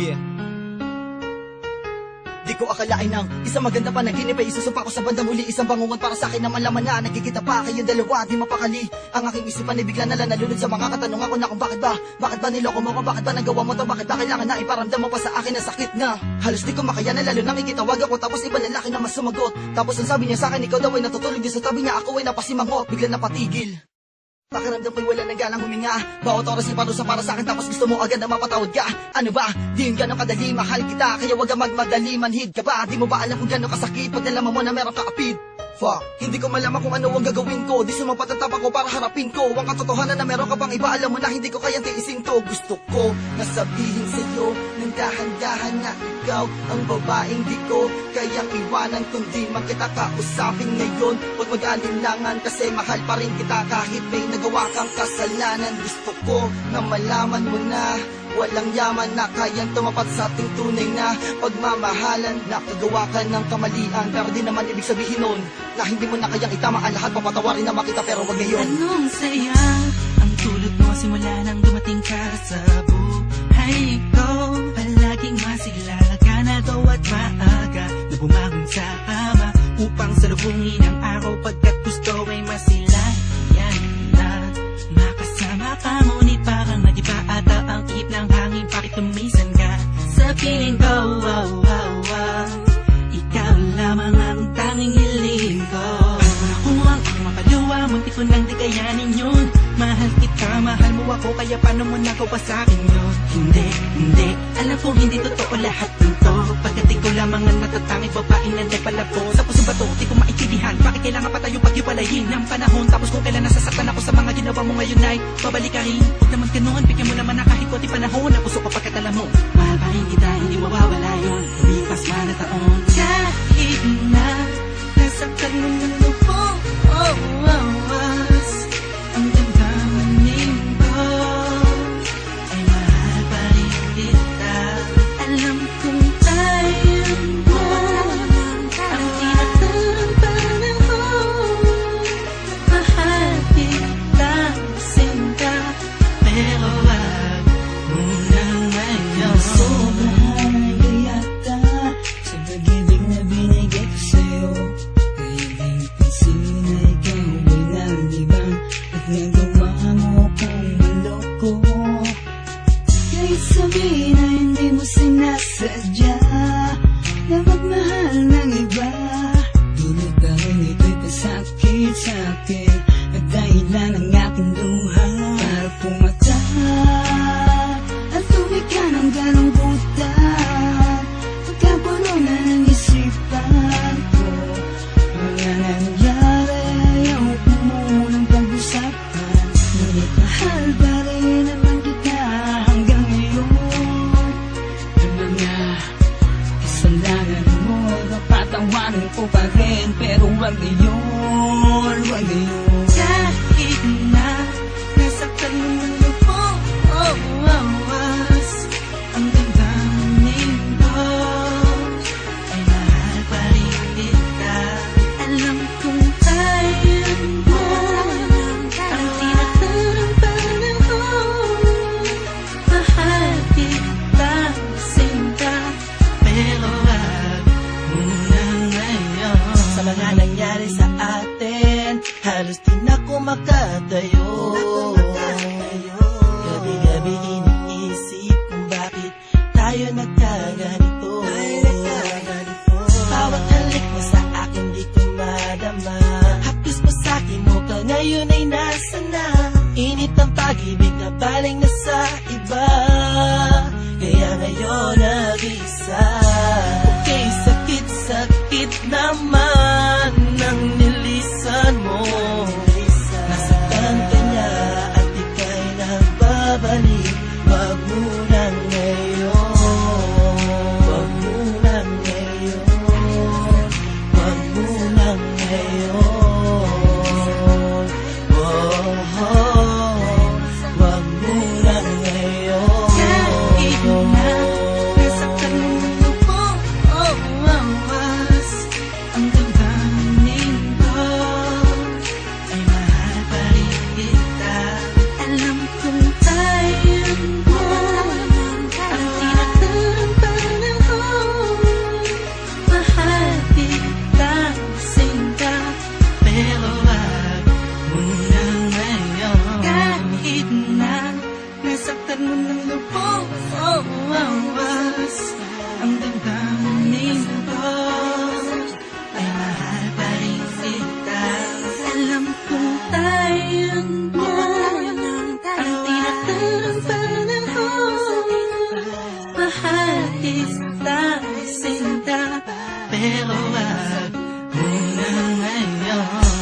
Yeah. Di ko akalain ng isang maganda pa naginip ay isusumpa ko sa bandang uli Isang bangungot para sa akin na malaman na Nagkikita pa kayong dalawa di mapakali. Ang aking isipan ay bigla na lang nalunod sa mga katanungan ko na kung bakit ba Bakit ba niloko mo ko, bakit ba nagawa mo to Bakit ba kailangan na iparamdam mo pa sa akin na sakit na. Halos di ko makayanan lalo nang ikitawag ako Tapos iba lalaki na mas sumagot Tapos ang sabi niya sa akin ikaw daw ay natutulog din sa tabi niya Ako ay napasimangot, bigla napatigil Pakiramdam ko'y wala nang ganang huminga Bawat oras ay parusa para sa akin Tapos gusto mo agad na mapatawad ka Ano ba? Di yung ganong kadali Mahal kita Kaya wag kang magmadali Manhid ka ba? Di mo ba alam kung gano'ng kasakit Pag nalaman mo na meron ka kapit Fuck Hindi ko malaman kung ano ang gagawin ko. Di sumapat ang tapak ko para harapin ko. Ang katotohanan na meron ka pang iba Alam mo na hindi ko kayang tiisin to. Gusto ko na sabihin sa'yo Nang dahan-dahan na ikaw Ang babaeng di ko Kayang iwanan. Kundi magkita kausapin ngayon Huwag mag-alinlangan kasi mahal pa rin kita Kahit may nagawa kang kasalanan. Gusto ko na malaman mo na Walang yaman na kayang tumapat sa ating tunay na pagmamahalan. Nakagawa ka ng kamalian Pero di naman ibig sabihin nun Na hindi mo na kayang itama lahat Papatawarin na makita pero wag ngayon. Anong saya? Ang tulog mo simula nang dumating ka sa buhay ko. Palaging masigla ka na daw at maaga Na bumangon sa kama upang salubungin ang araw Pagkat piling ko wow, wow, wow. Ikaw lamang ang tanging hiling ko. Ako ang makaluwa, munti ko nang di kayanin yun. Mahal kita, mahal mo ako, kaya paano mo nagawa sa akin yun? Hindi, hindi, alam kong hindi totoo lahat nito Pagkat ikaw lamang ang natatanging babaeng nanday pala po. Sa puso ba to, di ko maintindihan Bakit kailangan pa tayo pag-iwalayin ng panahon Tapos kung kailan nasasaktan ako sa mga ginawa mo ngayon ay Babalik ka rin, ganun Bigyan mo naman na kahit konti panahon Ang puso ko pagkat alam mo. Mahal pa rin kita, hindi mawawala ko pa rin Pero wag ngayon nangyari sa atin. Halos di na ako makatayo. Gabi-gabi iniisip kung bakit tayo nagkaganito. Bawat halik mo sa akin di ko madama. Hapis mo sa akin mo ka ngayon ay nasa na. Init ng pag-ibig na baling na sa mahal kita sinta pero wag mo na